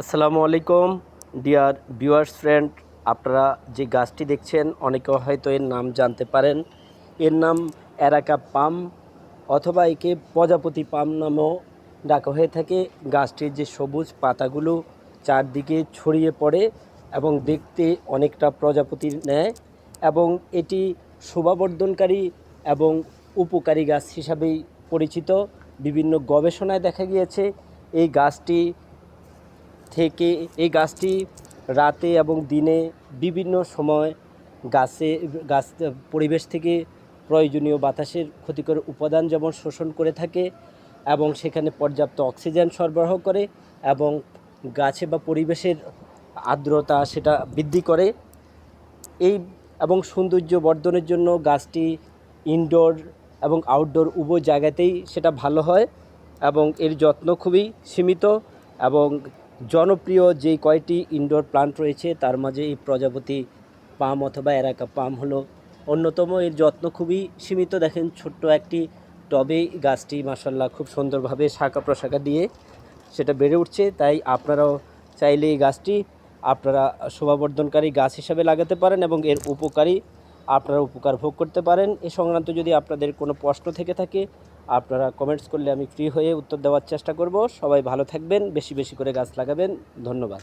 আসসালামু আলাইকুম, dear viewers friend, আপনারা যে গাছটি দেখছেন, অনেকে হয়তো এর নাম জানতে পারেন। এর নাম এরাকা পাম অথবা একে প্রজাপতি পাম নামেও ডাকা হয়ে থাকে। গাছটির যে সবুজ পাতাগুলো চারদিকে ছড়িয়ে পড়ে এবং দেখতে অনেকটা প্রজাপতির ন্যায় এবং এটি শোভাবর্ধনকারী এবং উপকারী গাছ হিসাবেই পরিচিত। বিভিন্ন গবেষণায় দেখা গিয়েছে, এই গাছটি থেকে এই গাছটি রাতে এবং দিনে বিভিন্ন সময় গাছে, গাছ পরিবেশ থেকে প্রয়োজনীয় বাতাসের ক্ষতিকর উপাদান যেমন শোষণ করে থাকে এবং সেখানে পর্যাপ্ত অক্সিজেন সরবরাহ করে এবং গাছে বা পরিবেশের আর্দ্রতা সেটা বৃদ্ধি করে। এই এবং সৌন্দর্য বর্ধনের জন্য গাছটি ইনডোর এবং আউটডোর উভয় জায়গাতেই সেটা ভালো হয় এবং এর যত্ন খুবই সীমিত এবং জনপ্রিয় যে কয়টি ইনডোর প্লান্ট রয়েছে, তার মাঝে এই প্রজাপতি পাম অথবা এরাকা পাম হলো। অন্যতম এর যত্ন খুবই সীমিত। দেখেন, ছোট্ট একটি টবে গাছটি মাসাল্লাহ খুব সুন্দরভাবে শাখা প্রশাখা দিয়ে সেটা বেড়ে উঠছে। তাই আপনারাও চাইলে এই গাছটি আপনারা শোভাবর্ধনকারী গাছ হিসাবে লাগাতে পারেন এবং এর উপকারী আপনারা উপকার ভোগ করতে পারেন। এ সংক্রান্ত যদি আপনাদের কোনো প্রশ্ন থেকে থাকে আপনারা কমেন্টস করলে আমি ফ্রি হয়ে উত্তর দেওয়ার চেষ্টা করব। সবাই ভালো থাকবেন, বেশি বেশি করে গাছ লাগাবেন। ধন্যবাদ।